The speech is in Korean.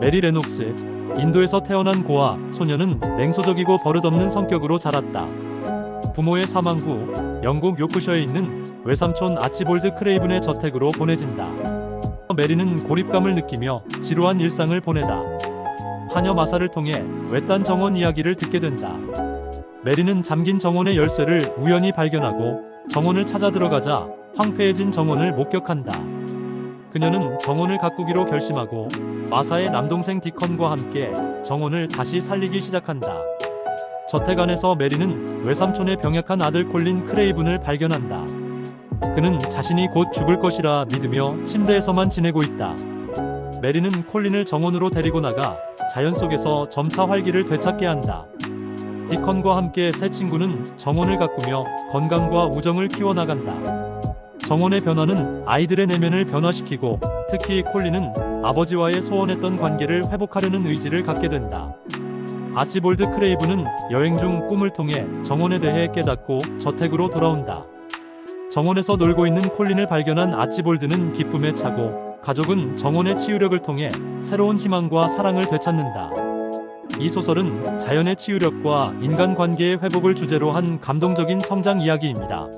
메리 레녹스 인도에서 태어난 고아 소녀는 냉소적이고 버릇없는 성격으로 자랐다. 부모의 사망 후 영국 요크셔에 있는 외삼촌 아치볼드 크레이븐의 저택으로 보내진다. 메리는 고립감을 느끼며 지루한 일상을 보내다. 하녀 마사를 통해 외딴 정원 이야기를 듣게 된다. 메리는 잠긴 정원의 열쇠를 우연히 발견하고 정원을 찾아 들어가자 황폐해진 정원을 목격한다. 그녀는 정원을 가꾸기로 결심하고 마사의 남동생 디컨과 함께 정원을 다시 살리기 시작한다. 저택 안에서 메리는 외삼촌의 병약한 아들 콜린 크레이븐을 발견한다. 그는 자신이 곧 죽을 것이라 믿으며 침대에서만 지내고 있다. 메리는 콜린을 정원으로 데리고 나가 자연 속에서 점차 활기를 되찾게 한다. 디컨과 함께 새 친구는 정원을 가꾸며 건강과 우정을 키워나간다. 정원의 변화는 아이들의 내면을 변화시키고 특히 콜린은 아버지와의 소원했던 관계를 회복하려는 의지를 갖게 된다. 아치볼드 크레이브는 여행 중 꿈을 통해 정원에 대해 깨닫고 저택으로 돌아온다. 정원에서 놀고 있는 콜린을 발견한 아치볼드는 기쁨에 차고 가족은 정원의 치유력을 통해 새로운 희망과 사랑을 되찾는다. 이 소설은 자연의 치유력과 인간 관계의 회복을 주제로 한 감동적인 성장 이야기입니다.